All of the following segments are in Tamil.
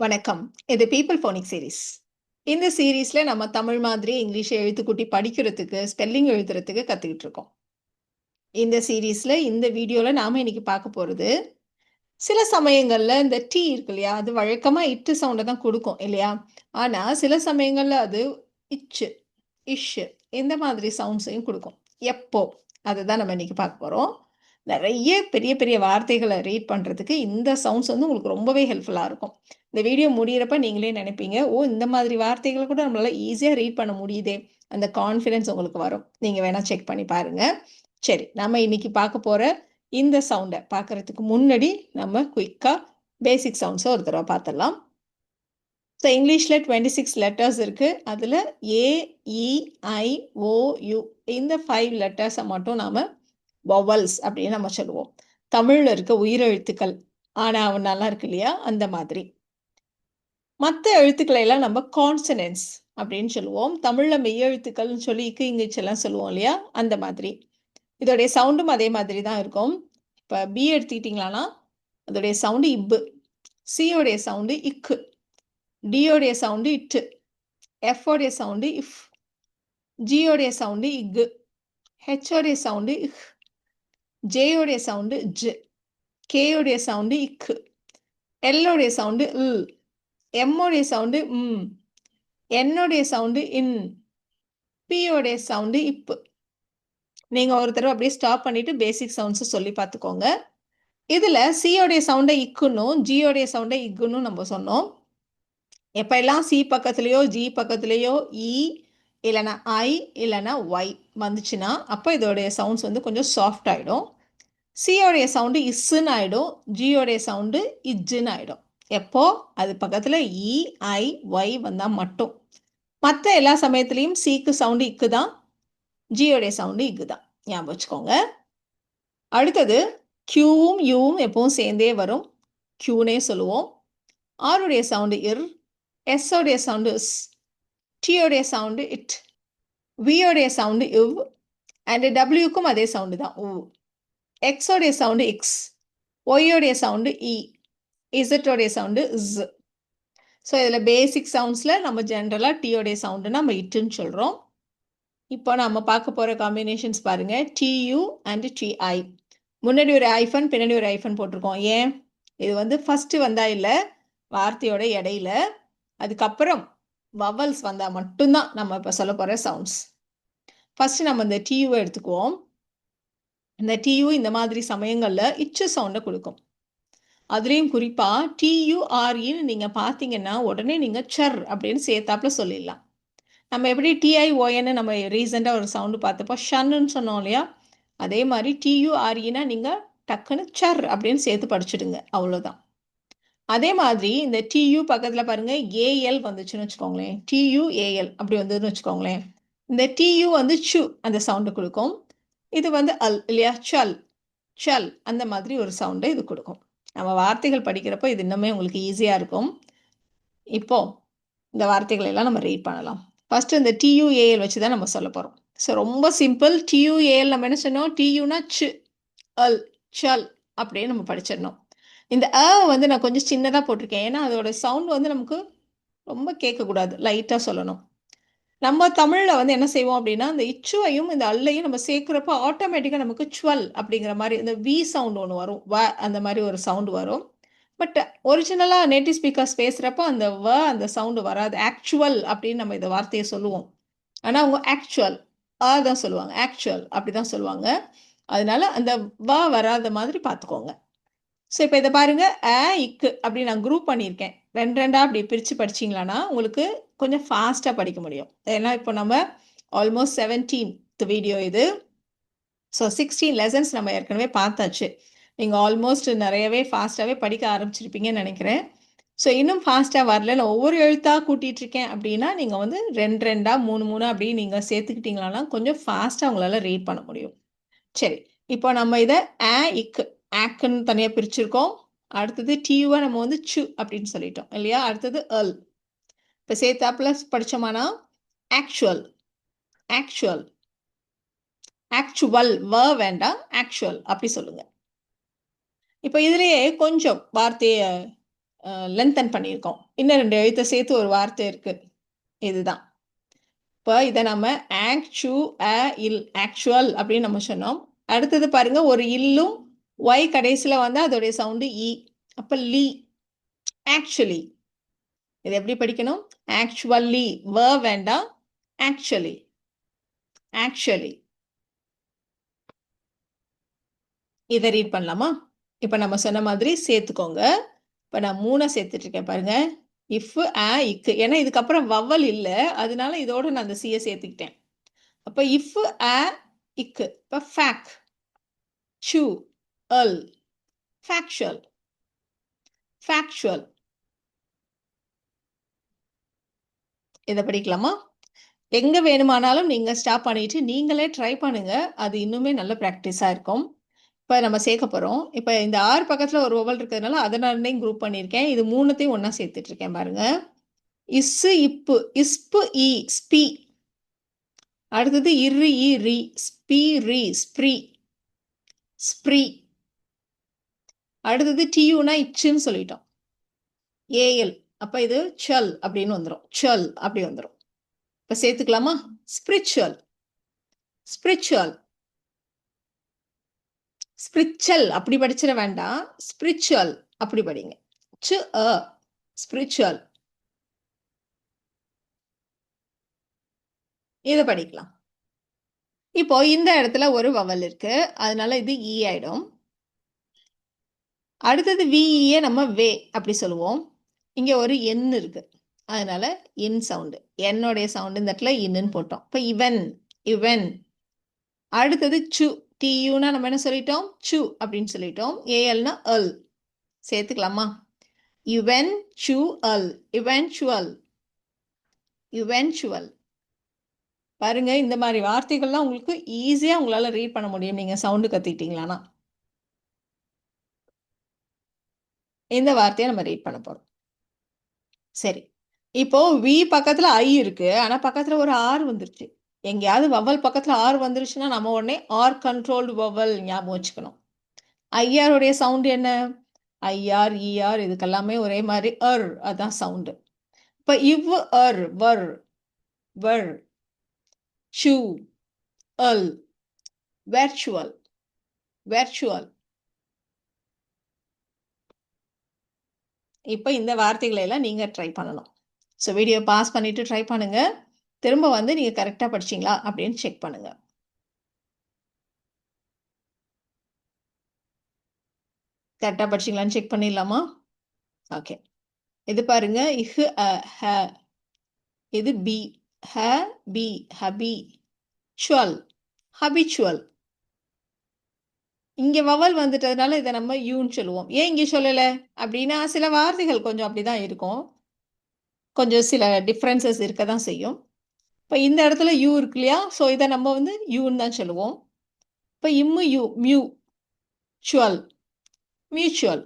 வணக்கம். இது பீப்புள் ஃபோனிக் சீரீஸ் இந்த சீரீஸ்ல நம்ம தமிழ் மாதிரி இங்கிலீஷ் எழுத்துக்கூட்டி படிக்கிறதுக்கு ஸ்பெல்லிங் எழுதுறதுக்கு கற்றுக்கிட்டு இருக்கோம். இந்த சீரீஸ்ல இந்த வீடியோவில் நாம இன்னைக்கு பார்க்க போகிறது சில சமயங்களில் இந்த டீ இருக்கு இல்லையா அது வழக்கமாக இட்டு சவுண்டை தான் கொடுக்கும் இல்லையா? ஆனால் சில சமயங்களில் அது இச்சு இஷ்ஷு இந்த மாதிரி சவுண்ட்ஸையும் கொடுக்கும். எப்போ? அதுதான் நம்ம இன்னைக்கு பார்க்க போகிறோம் நிறைய பெரிய பெரிய வார்த்தைகளை ரீட் பண்ணுறதுக்கு இந்த சவுண்ட்ஸ் வந்து உங்களுக்கு ரொம்பவே ஹெல்ப்ஃபுல்லாக இருக்கும். இந்த வீடியோ முடியிறப்ப நீங்களே நினைப்பீங்க ஓ இந்த மாதிரி வார்த்தைகளை கூட நம்மளால ஈஸியாக ரீட் பண்ண முடியுதே. அந்த கான்ஃபிடென்ஸ் உங்களுக்கு வரும். நீங்கள் வேணால் செக் பண்ணி பாருங்கள் சரி நம்ம இன்னைக்கு பார்க்க போகிற இந்த சவுண்டை பார்க்கறதுக்கு முன்னாடி நம்ம குயிக்காக பேசிக் சவுண்ட்ஸை ஒரு தடவை பார்த்துடலாம். ஸோ இங்கிலீஷில் டுவெண்ட்டி சிக்ஸ் லெட்டர்ஸ் இருக்குது அதில் ஏஇஐஓயு இந்த ஃபைவ் லெட்டர்ஸை மட்டும் நாம் வவல்ஸ் அப்படின்னு நம்ம சொல்லுவோம். தமிழில் இருக்க உயிரெழுத்துக்கள். அவன் நல்லா இருக்கு இல்லையா? அந்த மாதிரி. மற்ற எழுத்துக்களை எல்லாம் நம்ம கான்சனன்ஸ் அப்படின்னு சொல்லுவோம். தமிழில் மெய்யெழுத்துக்கள்னு சொல்லி இக்கு இங்கிலீஷ் எல்லாம் சொல்லுவோம் இல்லையா? அந்த மாதிரி. இதோடைய சவுண்டும் அதே மாதிரி தான் இருக்கும். இப்போ பி எடுத்துக்கிட்டிங்களான்னா அதோடைய சவுண்டு இப்பு சியோடைய சவுண்டு இக்கு டியோடைய சவுண்டு இட்டு எஃப்ஓடைய சவுண்டு இஃப். ஜியோடைய சவுண்டு இக்கு ஹெச்ஓடைய சவுண்டு இஹ் ஜேயோடைய சவுண்டு ஜ் கேயோடைய சவுண்டு இக்கு எல்லோடைய சவுண்டு இல் எம்மோடைய சவுண்டு ம் என்னுடைய சவுண்டு இன் பியோடைய சவுண்டு இப்பு நீங்கள் ஒரு தடவை அப்படியே ஸ்டாப் பண்ணிட்டு பேசிக் சவுண்ட்ஸ் சொல்லி பார்த்துக்கோங்க. இதில் சியோடைய சவுண்டை இக்குன்னும் ஜியோடைய சவுண்டை இக்குன்னு நம்ம சொன்னோம். எப்போ எல்லாம் சி பக்கத்துலேயோ ஜி பக்கத்துலேயோ இ e, இல்லைனா ஐ இல்லைனா ஒய் வந்துச்சுன்னா அப்போ இதோடைய சவுண்ட்ஸ் வந்து கொஞ்சம் சாஃப்ட் ஆகிடும் சியோடைய சவுண்டு இஸ்ஸுன்னு ஆகிடும் ஜியோடைய சவுண்டு இஜ்ஜுன்னு ஆகிடும் எப்போ? அது பக்கத்தில் இ e, ஐ ஒய் வந்தால் மட்டும். மற்ற எல்லா சமயத்துலேயும் சிக்கு சவுண்டு இக்கு தான் ஜியோடைய சவுண்டு இக்கு தான் ஞாபகம் வச்சுக்கோங்க. அடுத்தது கியூவும் யூவும் எப்பவும் சேர்ந்தே வரும். கியூனே சொல்லுவோம். ஆருடைய சவுண்டு இர் எஸ்ஸோடைய சவுண்டு இஸ் டியோடைய சவுண்டு இட் வியோடைய சவுண்டு இவ் அண்ட் டபிள்யூக்கும் அதே சவுண்டு தான். உவ் எக்ஸோடைய சவுண்டு எக்ஸ் ஒய்யோடைய சவுண்டு இ இசட்டோடைய சவுண்டு இஸ் ஸோ இதில் பேசிக் சவுண்ட்ஸில் நம்ம ஜென்ரலாக டீயோடைய சவுண்டு நம்ம இட்டுன்னு சொல்கிறோம் இப்போ நம்ம பார்க்க போகிற காம்பினேஷன்ஸ் பாருங்கள் டியூ அண்ட் டிஐ முன்னாடி ஒரு ஐஃபன் பின்னாடி ஒரு ஐஃபன் போட்டிருக்கோம். ஏன்? இது வந்து ஃபஸ்ட்டு வந்தா இல்லை வார்த்தையோட இடையில அதுக்கப்புறம் வவல்ஸ் வந்தால் மட்டும்தான் நம்ம இப்போ சொல்ல போகிற சவுண்ட்ஸ் ஃபஸ்ட்டு நம்ம இந்த டியூவை எடுத்துக்குவோம். இந்த டியூ இந்த மாதிரி சமயங்களில் இச்சு சவுண்டை கொடுக்கும். அதுலேயும் குறிப்பாக டியூஆர்இன்னு நீங்கள் பார்த்தீங்கன்னா உடனே நீங்கள் சர் அப்படின்னு சேர்த்தாப்புல சொல்லிடலாம். நம்ம எப்படி டிஐஓஎன்னு நம்ம ரீசெண்டாக ஒரு சவுண்டு பார்த்தப்போ ஷன்னுன்னு சொன்னோம் இல்லையா? அதே மாதிரி டியூஆர்இனா நீங்கள் டக்குன்னு சர் அப்படின்னு சேர்த்து படிச்சுடுங்க. அவ்வளோதான் அதே மாதிரி இந்த டியூ பக்கத்தில் பாருங்க ஏஎல் வந்துச்சுன்னு வச்சுக்கோங்களேன். டியூ ஏஎல் அப்படி வந்ததுன்னு வச்சுக்கோங்களேன். இந்த டியூ வந்து சு அந்த சவுண்டு கொடுக்கும். இது வந்து அல் இல்லையா? சல். சல் அந்த மாதிரி ஒரு சவுண்டை இது கொடுக்கும். நம்ம வார்த்தைகள் படிக்கிறப்போ இது இன்னுமே உங்களுக்கு ஈஸியாக இருக்கும். இப்போ இந்த வார்த்தைகளை எல்லாம் நம்ம ரீட் பண்ணலாம். ஃபர்ஸ்ட் இந்த டியூஏஎல் வச்சு தான் நம்ம சொல்ல போகிறோம் ஸோ ரொம்ப சிம்பிள் டியூஏஎல் நம்ம என்ன சொன்னோம்? டியூனா சு அல் சல் அப்படின்னு நம்ம படிச்சிடணும். இந்த அ வந்து நான் கொஞ்சம் சின்னதாக போட்டிருக்கேன். ஏன்னா அதோட சவுண்ட் வந்து நமக்கு ரொம்ப கேட்கக்கூடாது. லைட்டாக சொல்லணும். நம்ம தமிழில் வந்து என்ன செய்வோம் அப்படின்னா இந்த இச்சுவையும் இந்த அல்லையும் நம்ம சேர்க்குறப்ப ஆட்டோமேட்டிக்காக நமக்கு ச்சுவல் அப்படிங்கிற மாதிரி இந்த வி சவுண்ட் ஒன்று வரும். வ அந்த மாதிரி ஒரு சவுண்டு வரும். பட் ஒரிஜினலாக நேட்டிவ் ஸ்பீக்கர்ஸ் பேசுகிறப்ப அந்த வ அந்த சவுண்டு வராது. ஆக்சுவல் அப்படின்னு நம்ம இந்த வார்த்தையை சொல்லுவோம். ஆனால் அவங்க ஆக்சுவல் ஆ தான் சொல்லுவாங்க. ஆக்சுவல் அப்படி தான் சொல்லுவாங்க. அதனால அந்த வ வராத மாதிரி பார்த்துக்கோங்க. ஸோ இப்போ இதை பாருங்க. அ இக்கு அப்படி நான் குரூப் பண்ணியிருக்கேன். ரெண்டு ரெண்டாக அப்படி பிரித்து படிச்சிங்களான்னா உங்களுக்கு கொஞ்சம் ஃபாஸ்ட்டாக படிக்க முடியும். ஏன்னா இப்போ நம்ம ஆல்மோஸ்ட் செவன்டீன்த் வீடியோ இது. ஸோ சிக்ஸ்டீன் லெசன்ஸ் நம்ம ஏற்கனவே பார்த்தாச்சு. நீங்கள் ஆல்மோஸ்ட் நிறையவே ஃபாஸ்ட்டாகவே படிக்க ஆரம்பிச்சிருப்பீங்கன்னு நினைக்கிறேன். ஸோ இன்னும் ஃபாஸ்ட்டாக வரல. நான் ஒவ்வொரு எழுத்தாக கூட்டிகிட்டு இருக்கேன் அப்படின்னா நீங்கள் வந்து ரெண்டு ரெண்டாக மூணு மூணு அப்படி நீங்கள் சேர்த்துக்கிட்டீங்களான்னா கொஞ்சம் ஃபாஸ்ட்டாக உங்களால் ரீட் பண்ண முடியும். சரி. இப்போ நம்ம இதை ஆ இக்கு ஆக்குன்னு தனியாக பிரிச்சிருக்கோம். அடுத்தது டியூவை நம்ம வந்து சு அப்படின்னு சொல்லிட்டோம் இல்லையா? அடுத்தது அல் இப்போ சேர்த்தாப்புல படித்தோம்னா ஆக்சுவல் ஆக்சுவல் ஆக்சுவல் வ வேண்டாம். ஆக்சுவல் அப்படி சொல்லுங்க. இப்போ இதுலேயே கொஞ்சம் வார்த்தையை லென்த்தன் பண்ணியிருக்கோம். இன்னும் ரெண்டு எழுத்தை சேர்த்து ஒரு வார்த்தை இருக்கு. இதுதான். இப்போ இதை நம்ம ஆக்சு அ இல் ஆக்சுவல் அப்படின்னு நம்ம சொன்னோம். அடுத்தது பாருங்க ஒரு இல்லும் ஒய் கடைசியில் வந்து அதோடைய சவுண்டு இ அப்போ லீ ஆக்சுவலி இது எப்படி படிக்கணும்? ஆக்சுவலி வ வேண்டாம். ஆக்சுவலி ஆக்சுவலி இதை ரீட் பண்ணலாமா? இப்போ நம்ம சொன்ன மாதிரி சேர்த்துக்கோங்க. இப்போ நான் மூணை சேர்த்துட்டு இருக்கேன் பாருங்க. இஃப் ஆ இக்கு ஏன்னா இதுக்கப்புறம் வவ்வல் இல்லை. அதனால இதோட நான் அந்த சியை சேர்த்துக்கிட்டேன். அப்போ இஃப் ஆ இக்கு இப்போ ஃபேக் ஷூ அல் Factual. Factual. இதை படிக்கலாமா? எங்க வேணுமானாலும் நீங்க ஸ்டாப் பண்ணிட்டு நீங்களே ட்ரை பண்ணுங்க. அது இன்னுமே நல்ல ப்ராக்டிஸா இருக்கும். இப்போ நம்ம சேர்க்க போறோம். இப்போ இந்த ஆறு பக்கத்துல ஒரு ஓவல் இருக்கிறதுனால அதனாலையும் குரூப் பண்ணியிருக்கேன். இது மூணுத்தையும் ஒன்றா சேர்த்துட்டு இருக்கேன் பாருங்க. இஸ்ஸு இப்பு. இஸ்பு இ ஸ்பி. அடுத்தது இரு இ ரி. ஸ்பி ரி. ஸ்ப்ரி. ஸ்ப்ரி. அடுத்தது டியூனா இச்சுன்னு சொல்லிட்டோம். ஏஎல். அப்ப இது சல் அப்படின்னு வந்துடும் சல் அப்படி வந்துடும் இப்ப சேர்த்துக்கலாமா? ஸ்பிரிச்சுவல். ஸ்பிரிச்சுவல். ஸ்பிரிச்சுவல் அப்படி படிச்சிட வேண்டாம். ஸ்பிரிச்சுவல் அப்படி படிங்க. சு அ. ஸ்பிரிச்சுவல். இதை படிக்கலாம். இப்போ இந்த இடத்துல ஒரு வவல் இருக்கு. அதனால இது இ ஆயிடும். அடுத்தது விஇயை e, நம்ம வே அப்படி சொல்லுவோம். இங்கே ஒரு என் இருக்கு. அதனால இன் சவுண்டு என்னுடைய சவுண்டு இந்த இடத்துல இன்னுன்னு போட்டோம். இப்போ இவன் இவன் அடுத்தது சு டியூனா நம்ம என்ன சொல்லிட்டோம்? சு அப்படின்னு சொல்லிட்டோம். ஏஎல்னா அல் சேர்த்துக்கலாமா? இவன் சு அல் இவென்ச்சுவல் இவென்ச்சுவல் பாருங்க இந்த மாதிரி வார்த்தைகள்லாம் உங்களுக்கு ஈஸியாக உங்களால் ரீட் பண்ண முடியும். நீங்கள் சவுண்டு கத்துக்கிட்டீங்களானா இந்த வார்த்தையை நம்ம ரீட் பண்ண போறோம். சரி. இப்போ வி பக்கத்துல ஐ இருக்கு. ஆனா பக்கத்துல ஒரு ஆர் வந்துருச்சு. எங்கேயாவது வவல் பக்கத்துல ஆர் வந்துருச்சுன்னா நம்ம உடனே ஆர் கண்ட்ரோல்டு வவல் ஞாபகம் வச்சுக்கணும். ஐஆருடைய சவுண்ட் என்ன? ஐஆர் இஆர் இதுக்கெல்லாமே ஒரே மாதிரி அர் அதான் சவுண்டு இப்போ இவ் அர் வர் வர் ஷூ அல் வெர்ச்சுவல் வெர்ச்சுவல் இப்போ இந்த வார்த்தைகளை எல்லாம் நீங்கள் ட்ரை பண்ணணும். ஸோ வீடியோ பாஸ் பண்ணிட்டு ட்ரை பண்ணுங்க. திரும்ப வந்து நீங்கள் கரெக்டாக படிச்சீங்களா அப்படின்னு செக் பண்ணுங்க. கரெக்டாக படிச்சீங்களான்னு செக் பண்ணிடலாமா? ஓகே இது பாருங்க. இஹ் அ ஹ இது பி ஹ பி ஹபி சுவல் ஹபிச்சுவல். இங்கே வவல் வந்துட்டதுனால இதை நம்ம யூன்னு சொல்லுவோம். ஏன் இங்கே சொல்லலை? அப்படின்னா சில வார்த்தைகள் கொஞ்சம் அப்படிதான் இருக்கும். கொஞ்சம் சில டிஃப்ரென்சஸ் இருக்க தான் செய்யும். இப்போ இந்த இடத்துல யூ இருக்கு இல்லையா? ஸோ இதை நம்ம வந்து யூன்னு தான் சொல்லுவோம். இப்போ இம்மு யூ மியூ சுவல் மியூச்சுவல்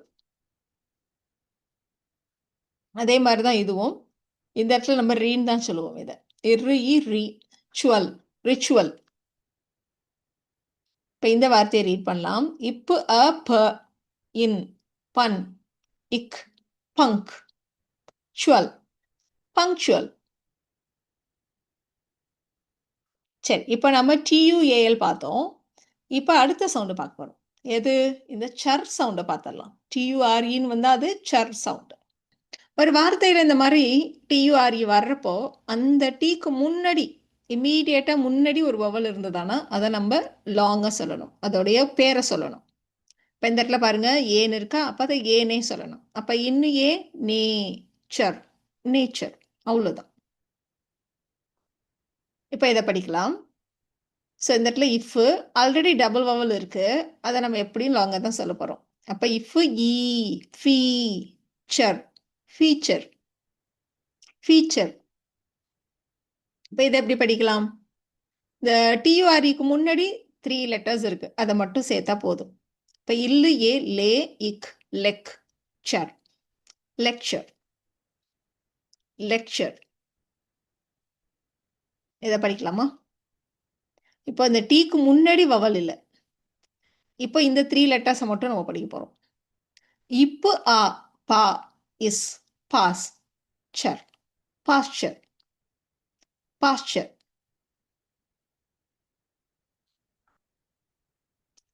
அதே மாதிரி தான் இதுவும். இந்த இடத்துல நம்ம ரீன்னு தான் சொல்லுவோம் இதை. இரு இ ரீ சுவல் ரிச்சுவல் இப்போ இந்த வார்த்தையை ரீட் பண்ணலாம். இப்பு அ ப இன் பன் இக் பங்க் ஷுவல் பங்க்சுவல் சரி இப்போ நம்ம டியூஏஎல் பார்த்தோம். இப்போ அடுத்த சவுண்டு பார்க்க போகிறோம் எது? இந்த சர் சவுண்டை பார்த்துடலாம். டியூஆர்இன்னு வந்தால் அது சர் சவுண்டு ஒரு வார்த்தையில் இந்த மாதிரி டியூஆர்இ வர்றப்போ அந்த டீக்கு முன்னாடி இம்மீடியட்டாக முன்னாடி ஒரு வவல் இருந்ததுன்னா அதை நம்ம லாங்காக சொல்லணும். அதோடைய பேரை சொல்லணும். இப்போ இந்த இடத்துல பாருங்க ஏன்னு இருக்கா? அப்போ அதை ஏனே சொல்லணும். அப்போ இன்னும் ஏ நேச்சர் நேச்சர் அவ்வளோதான் இப்போ இதை படிக்கலாம். ஸோ இந்த இடத்துல இஃப் ஆல்ரெடி டபுள் வவல் இருக்கு. அதை நம்ம எப்படியும் லாங்காக தான் சொல்ல போகிறோம் அப்போ இஃப் ஈ ஃபீச்சர் ஃபீச்சர் ஃபீச்சர் இப்போ இதை எப்படி படிக்கலாம்? இந்த டியூஆர்இக்கு முன்னாடி த்ரீ லெட்டர்ஸ் இருக்கு. அதை மட்டும் சேர்த்தா போதும். இப்போ இல்லு ஏ லே இக் லெக் சர். லெக்சர். லெக்சர். இதை படிக்கலாமா? இப்போ இந்த டீக்கு முன்னாடி வவல் இல்லை. இப்போ இந்த த்ரீ லெட்டர்ஸை மட்டும் நம்ம படிக்க போகிறோம் இப்போ ஆ பா இஸ் பாஸ் சர். பாஸ்டர் பாஸ்டர்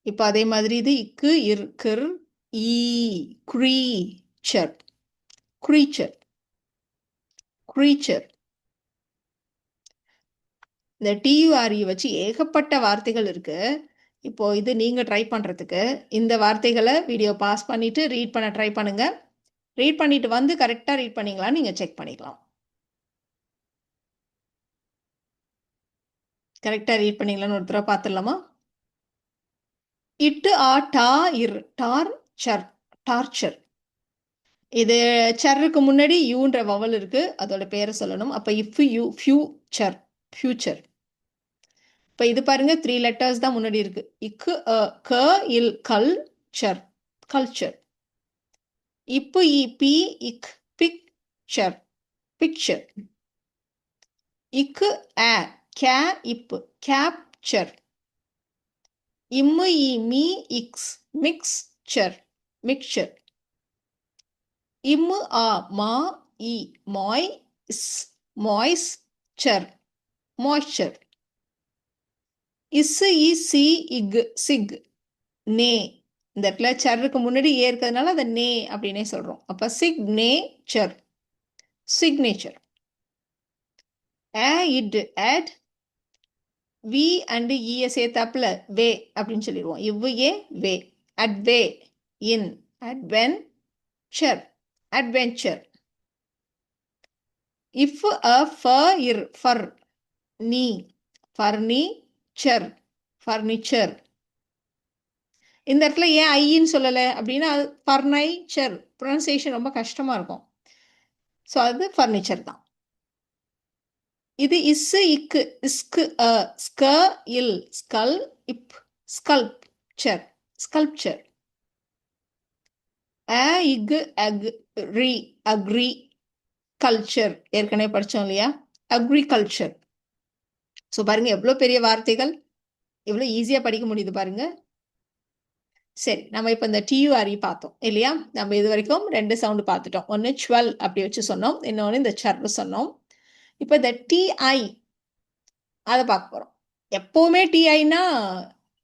இப்போ அதே மாதிரி இது இக்கு இர் ஈ க்ரீச்சர் க்ரீச்சர் க்ரீச்சர் இந்த டியூஆர்இ வச்சு ஏகப்பட்ட வார்த்தைகள் இருக்கு. இப்போ இது நீங்க ட்ரை பண்றதுக்கு. இந்த வார்த்தைகளை வீடியோ பாஸ் பண்ணிட்டு ரீட் பண்ண ட்ரை பண்ணுங்க. ரீட் பண்ணிட்டு வந்து கரெக்டாக ரீட் பண்ணிங்களான்னு நீங்கள் செக் பண்ணிக்கலாம். கரெக்டா ரீட் பண்ணீங்களான்னு ஒரு தடவை பார்த்துடலாமா? இட்டு ஆ டா இர் டார் சர் டார்ச்சர் இது சர்ருக்கு முன்னாடி யூன்ற வவல் இருக்கு. அதோட பேரை சொல்லணும். அப்போ இஃப் யூ ஃபியூச்சர் ஃபியூச்சர் இப்போ இது பாருங்க த்ரீ லெட்டர்ஸ் தான் முன்னாடி இருக்கு. இக்கு க இல் கல் சர் கல்ச்சர் இப்பு இ பி இக் பிக்சர் பிக்சர் இக்கு ஆ கே இப்பு கேப்சர் இம்மு இ மீ இக்ஸ் மிக்ஸ்சர் மிக்சர் இம்மு ஆ மா இ மாய் இஸ் மாய்ஸ்சர் மாய்ச்சர் இஸ் இ சி இக் சிக் நே இந்த இடத்துல சர்ருக்கு முன்னாடி ஏ இருக்கிறதுனால அதை நே அப்படின்னே சொல்கிறோம் அப்போ சிக் நே சர் சிக்னேச்சர் ஏ இட் ஆட் வி அண்டு இஎஸ் சேர்த்தாப்புல வே அப்படின்னு சொல்லிடுவோம். இவ்வு ஏ வே அட் வே இன் அட்வென்ச்சர் அட்வென்ச்சர் இஃப் அ ஃபர் இர் ஃபர் நீ ஃபர்னிச்சர் ஃபர்னிச்சர் இந்த இடத்துல ஏன் ஐன்னு சொல்லலை? அப்படின்னா அது ஃபர்னைச்சர் ப்ரொனன்சியேஷன் ரொம்ப கஷ்டமாக இருக்கும். ஸோ அது ஃபர்னிச்சர் தான். இது இஸ்ஸு இக்கு இஸ்கு அ ஸ்க இல் ஸ்கல் இப் ஸ்கல்ப்சர் ஸ்கல்ப்சர். அ இக்கு அக் ரி அக்ரி கல்ச்சர். ஏற்கனவே படித்தோம் இல்லையா? அக்ரிகல்ச்சர் ஸோ பாருங்க எவ்வளோ பெரிய வார்த்தைகள். எவ்வளோ ஈஸியாக படிக்க முடியுது பாருங்க. சரி நம்ம இப்போ இந்த டியூஆர்இ பார்த்தோம் இல்லையா? நம்ம இது வரைக்கும் ரெண்டு சவுண்டு பார்த்துட்டோம். ஒன்று டுவெல் அப்படி வச்சு சொன்னோம். இன்னொன்று இந்த சர்வு சொன்னோம். இப்போ இந்த டிஐ அதை பார்க்க போகிறோம் எப்போவுமே டிஐனா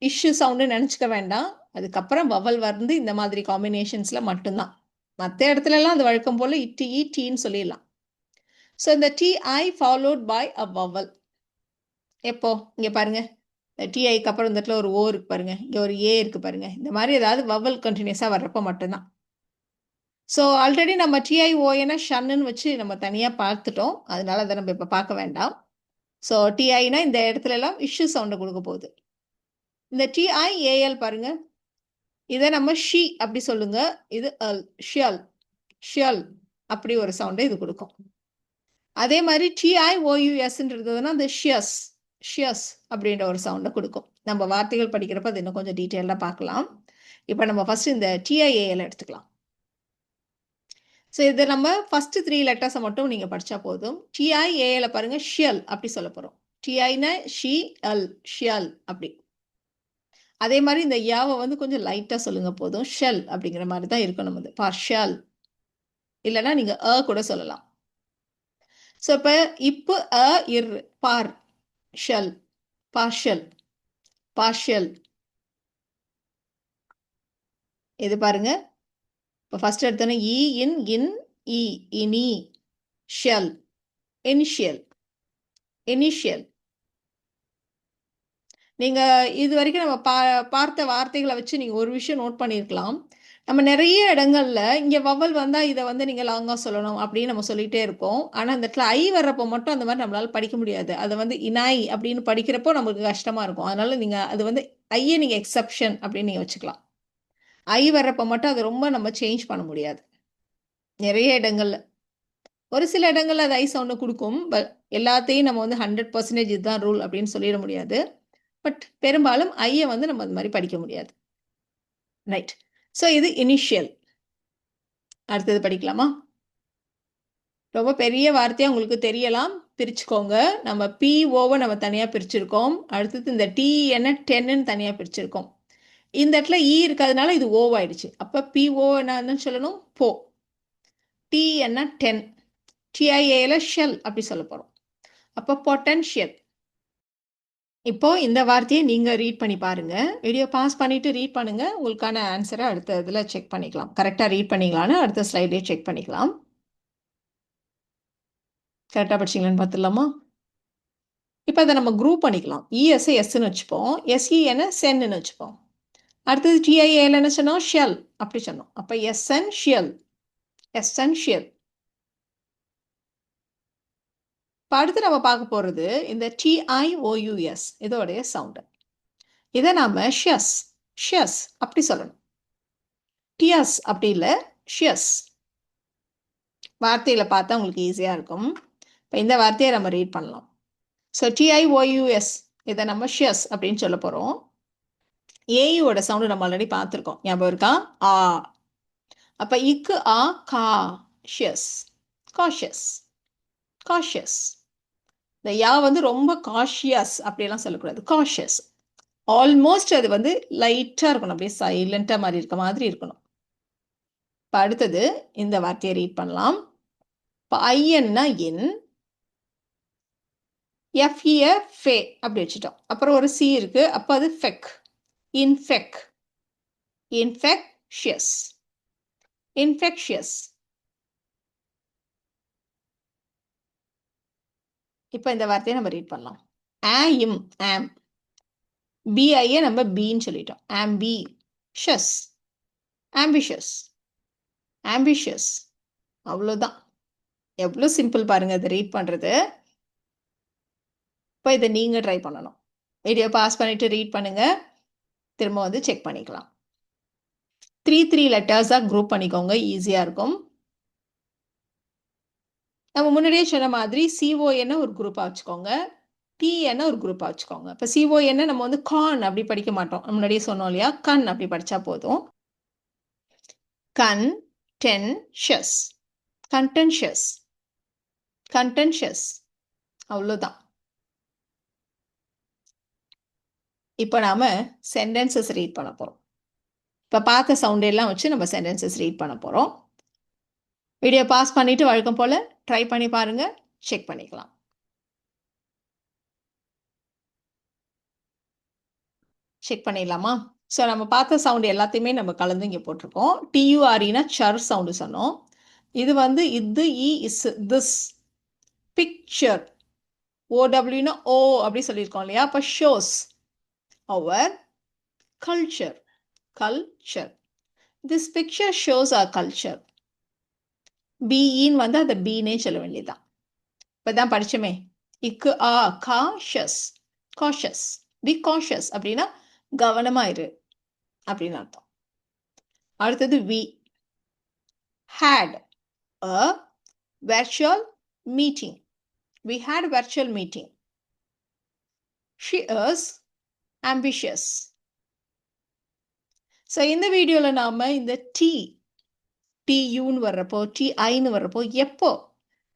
இஷ்யூ சவுண்டு நினச்சிக்க வேண்டாம். அதுக்கப்புறம் வவல் வந்து இந்த மாதிரி காம்பினேஷன்ஸில் மட்டும்தான். மற்ற இடத்துலலாம் அது வழக்கம் போல் இட்டி டீன்னு சொல்லிடலாம். ஸோ இந்த TI followed by a vowel எப்போ? இங்கே பாருங்க. இந்த டிஐக்கு அப்புறம் இந்த இடத்துல ஒரு ஓ இருக்கு பாருங்க. இங்கே ஒரு ஏ இருக்கு பாருங்க. இந்த மாதிரி ஏதாவது வவல் கண்டினியூஸாக வர்றப்போ மட்டும்தான். ஸோ ஆல்ரெடி நம்ம டிஐ ஷன்னு வச்சு நம்ம தனியாக பார்த்துட்டோம். அதனால அதை நம்ம இப்போ பார்க்க வேண்டாம். ஸோ டிஐனா இந்த இடத்துல எல்லாம் இஷ்யூ சவுண்டை கொடுக்க போகுது. இந்த டிஐஏஎல் பாருங்க. இதை நம்ம ஷி அப்படி சொல்லுங்க. இது அல் ஷியல் ஷியல் அப்படி ஒரு சவுண்டை இது கொடுக்கும். அதே மாதிரி டிஐ ஓயூஎஸ்ன்றதுனா அந்த ஷியஸ் ஷியஸ் அப்படின்ற ஒரு சவுண்டை கொடுக்கும். நம்ம வார்த்தைகள் படிக்கிறப்ப அது இன்னும் கொஞ்சம் டீட்டெயிலாக பார்க்கலாம். இப்போ நம்ம ஃபஸ்ட்டு இந்த டிஐஏஎல் எடுத்துக்கலாம். ஸோ இது நம்ம ஃபர்ஸ்ட் த்ரீ லெட்டர்ஸை மட்டும் நீங்கள் படித்தா போதும். டிஐ டிஐஏஎல பாருங்க ஷியல் அப்படி சொல்ல போகிறோம் டிஐனா ஷி அல் ஷியல் அப்படி. அதே மாதிரி இந்த யாவை வந்து கொஞ்சம் லைட்டாக சொல்லுங்க போதும். ஷெல் அப்படிங்கிற மாதிரி தான் இருக்கணும் நம்ம பார்ஷியல் இல்லைன்னா நீங்கள் அ கூட சொல்லலாம். ஸோ இப்போ இப்போ அ இர் பார் ஷெல் பார்ஷியல் பார்ஷியல் இது பாருங்க. இப்போ ஃபர்ஸ்ட் எடுத்தோன்னே இ இன் இன் இ இனி ஷெல் இனிஷியல் இனிஷியல். நீங்கள் இது வரைக்கும் நம்ம பா பார்த்த வார்த்தைகளை வச்சு நீங்கள் ஒரு விஷயம் நோட் பண்ணியிருக்கலாம் நம்ம நிறைய இடங்கள்ல இங்கே வவல் வந்தால் இதை வந்து நீங்கள் லாங்காக சொல்லணும் அப்படின்னு நம்ம சொல்லிகிட்டே இருப்போம். ஆனால் அந்த இடத்துல ஐ வர்றப்போ மட்டும் அந்த மாதிரி நம்மளால் படிக்க முடியாது. அதை வந்து இனாய் அப்படின்னு படிக்கிறப்போ நமக்கு கஷ்டமாக இருக்கும். அதனால நீங்கள் அது வந்து ஐயை நீங்கள் எக்ஸப்ஷன் அப்படின்னு நீங்கள் வச்சுக்கலாம். ஐ வர்றப்போ மட்டும் அது ரொம்ப நம்ம சேஞ்ச் பண்ண முடியாது. நிறைய இடங்கள்ல. ஒரு சில இடங்கள்ல அது ஐ சவுண்டு கொடுக்கும் பட் எல்லாத்தையும் நம்ம வந்து ஹண்ட்ரட் பர்சன்டேஜ் இதுதான் ரூல் அப்படின்னு சொல்லிட முடியாது. பட் பெரும்பாலும் ஐயை வந்து நம்ம அது மாதிரி படிக்க முடியாது. ரைட் ஸோ இது இனிஷியல் அடுத்தது படிக்கலாமா? ரொம்ப பெரிய வார்த்தையாக உங்களுக்கு தெரியலாம். பிரிச்சுக்கோங்க. நம்ம பிஓவை நம்ம தனியாக பிரிச்சிருக்கோம். அடுத்தது இந்த டிஎன்ன e, டென்னு தனியாக பிரிச்சிருக்கோம். இந்த இடத்துல இ இருக்கிறதுனால இது ஓவாயிடுச்சு அப்போ பிஓ என்னன்னு சொல்லணும்? போ. டி என்ன டென் டிஐஏல ஷெல் அப்படி சொல்ல போகிறோம் அப்போ பொட்டன்ஷியல் இப்போ இந்த வார்த்தையை நீங்கள் ரீட் பண்ணி பாருங்கள் வீடியோ பாஸ் பண்ணிவிட்டு ரீட் பண்ணுங்கள் உங்களுக்கான ஆன்சரை அடுத்த இதில் செக் பண்ணிக்கலாம். கரெக்டாக ரீட் பண்ணிக்கலான்னு அடுத்த ஸ்லைட்லேயே செக் பண்ணிக்கலாம். கரெக்டாக படிச்சிங்களான்னு பார்த்துடலாமா இப்போ அதை நம்ம குரூப் பண்ணிக்கலாம். இஎஸ்ஐ எஸ்ன்னு வச்சுப்போம். எஸ்இஎன்னு சென்னு வச்சுப்போம். அடுத்தது டிஐஏல என்ன சொன்னோம்? ஷெல் அப்படி சொன்னோம். அப்போ எஸ்என்ஷியல் எஸ்என்ஷியல் இப்போ அடுத்து நம்ம பார்க்க போகிறது இந்த டிஐஓயுஎஸ் இதோடைய சவுண்டு இதை நாம் ஷியஸ் ஷியஸ் அப்படி சொல்லணும். டியஸ் அப்படி இல்லை ஷியஸ் வார்த்தையில் பார்த்தா உங்களுக்கு ஈஸியாக இருக்கும். இப்போ இந்த வார்த்தையை நம்ம ரீட் பண்ணலாம். ஸோ டிஐஓயுஎஸ் இதை நம்ம ஷியஸ் அப்படின்னு சொல்ல போகிறோம் ஏயோட சவுண்டு நம்ம ஆல்ரெடி பார்த்துருக்கோம். ஞாபகம் இருக்கா? ஆ. அப்போ இக்கு ஆ கா ஷியஸ். காஷியஸ். காஷியஸ். இந்த யா வந்து ரொம்ப காஷியஸ் அப்படியெல்லாம் சொல்லக்கூடாது. காஷியஸ். ஆல்மோஸ்ட் அது வந்து லைட்டாக இருக்கணும். அப்படியே சைலண்ட்டாக மாதிரி இருக்க மாதிரி இருக்கணும். இப்போ அடுத்தது இந்த வார்த்தையை ரீட் பண்ணலாம். இப்போ ஐஎன்னா என். எஃப்இஏ ஃபே அப்படி வச்சுட்டோம். அப்புறம் ஒரு சி இருக்குது அப்போ அது ஃபெக் infect infectious இன்ஃபெக்ஷியஸ் இப்போ இந்த வார்த்தையை நம்ம ரீட் பண்ணலாம். ஆ இம் ஆம் பிஐயை நம்ம பின்னு சொல்லிட்டோம். ஆம்பி ஷஸ் ஆம்பிஷஸ் ஆம்பிஷியஸ் அவ்வளோதான் எவ்வளோ சிம்பிள் பாருங்கள் இதை ரீட் பண்ணுறது இப்போ இதை நீங்கள் ட்ரை பண்ணணும். வீடியோ பாஸ் பண்ணிவிட்டு ரீட் பண்ணுங்கள் திரும்ப வந்து செக் பண்ணிக்கலாம். த்ரீ த்ரீ லெட்டர்ஸாக குரூப் பண்ணிக்கோங்க. ஈஸியாக இருக்கும். நம்ம முன்னாடியே சொன்ன மாதிரி சிஓஎன்னு ஒரு குரூப்பாக வச்சுக்கோங்க. டிஎன்னு ஒரு குரூப்பாக வச்சுக்கோங்க. இப்போ சிஓஎன்னு நம்ம வந்து கான் அப்படி படிக்க மாட்டோம். முன்னாடியே சொன்னோம் இல்லையா? கண் அப்படி படித்தா போதும். கன் டென் ஷஸ் கண்டென்ஷியஸ் கண்டென்ஷியஸ் அவ்வளோதான் இப்போ நாம் சென்டென்சஸ் ரீட் பண்ண போகிறோம் இப்போ பார்த்த சவுண்ட் எல்லாம் வச்சு நம்ம சென்டென்சஸ் ரீட் பண்ண போகிறோம் வீடியோ பாஸ் பண்ணிவிட்டு வழக்கம் போல் ட்ரை பண்ணி பாருங்கள் செக் பண்ணிக்கலாம். செக் பண்ணிடலாமா? ஸோ நம்ம பார்த்த சவுண்டு எல்லாத்தையுமே நம்ம கலந்து இங்கே போட்டிருக்கோம். டியூஆர்இனா சர் சவுண்டு சொன்னோம். இது வந்து இது இ இஸ் திஸ் பிக்சர் ஓடபிள்யூனா ஓ அப்படி சொல்லியிருக்கோம் இல்லையா? அப்போ shows our culture culture this picture shows our culture பிஇன்னு வந்து அதை பீனே சொல்ல வேண்டியதுதான். இப்போ தான் படித்தோமே இக்கு ஆ காஷஸ் காஷஸ் பி காஷஸ் அப்படின்னா கவனமாக இரு அப்படின்னு அர்த்தம். அடுத்தது we had a virtual meeting we had virtual meeting she is ambitious so இந்த வீடியோவில் நாம் இந்த டி டியூன்னு வர்றப்போ டி ஐன்னு வர்றப்போ எப்போ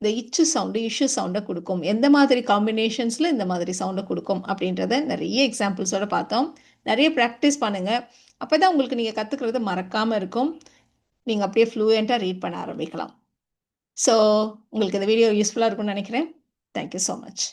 இந்த இச்சு சவுண்டு இஷ்யூ சவுண்டை கொடுக்கும்? எந்த மாதிரி காம்பினேஷன்ஸில் இந்த மாதிரி சவுண்டை கொடுக்கும்? அப்படின்றத நிறைய எக்ஸாம்பிள்ஸோட பார்த்தோம். நிறைய ப்ராக்டிஸ் பண்ணுங்கள் அப்போ தான் உங்களுக்கு நீங்கள் கற்றுக்கிறது மறக்காமல் இருக்கும். நீங்கள் அப்படியே ஃப்ளூயண்ட்டாக ரீட் பண்ண ஆரம்பிக்கலாம். ஸோ உங்களுக்கு இந்த வீடியோ யூஸ்ஃபுல்லாக இருக்கும்னு நினைக்கிறேன். Thank you so much